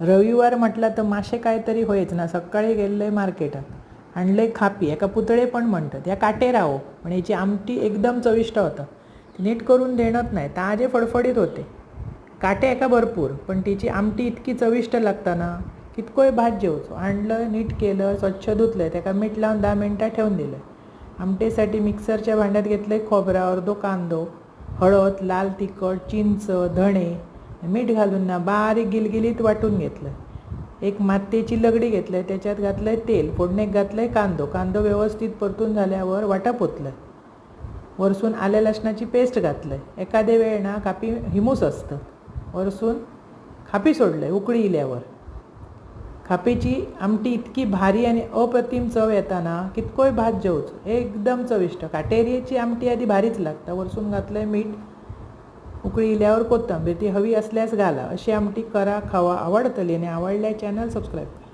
रविवार म्हटलं तर मासे काहीतरी होयच ना. सकाळी गेल्ले मार्केटात. आणले खापी. एका पुतळे पण म्हणतात. या काटे पण याची आमटी एकदम चविष्ट होतं. नीट करून देणत नाही. ताजे फडफडीत होते. काटे एका भरपूर. पण तिची आमटी इतकी चविष्ट लागता ना कितकोय भात जेवचो. आणलं नीट केलं स्वच्छ धुतलं. त्याका मीठ लावून दहा मिनटं ठेवून दिलं. आमटेसाठी मिक्सरच्या भांड्यात घेतलं खोबरा अर्धो कांदो हळद लाल तिखट चिंच धणे मीठ घालून ना बारीक गिलगिलीत वाटून घेतलं. एक मातेची लगडी घेतलं त्याच्यात घातलंय तेल फोडणेक घातलंय कांदो. कांदो व्यवस्थित परतून झाल्यावर वाटा पोतलं वरसून आल्या लसणाची पेस्ट घातलंय. एखाद्या वेळ ना कापी हिमूस असतं. वरसून खापी सोडलंय उकळी इल्यावर. खापीची आमटी इतकी भारी आणि अप्रतिम चव येताना कितकोय भात जेवच. एकदम चविष्ट. काटेरीची आमटी आधी भारीच लागता. वरसून घातलंय मीठ उकळी इल्यावर कोथंबीर ती हवी असल्यास घाला. अशी आमटी करा खावा आवडतली आणि आवडल्या चॅनल सबस्क्राईब करा.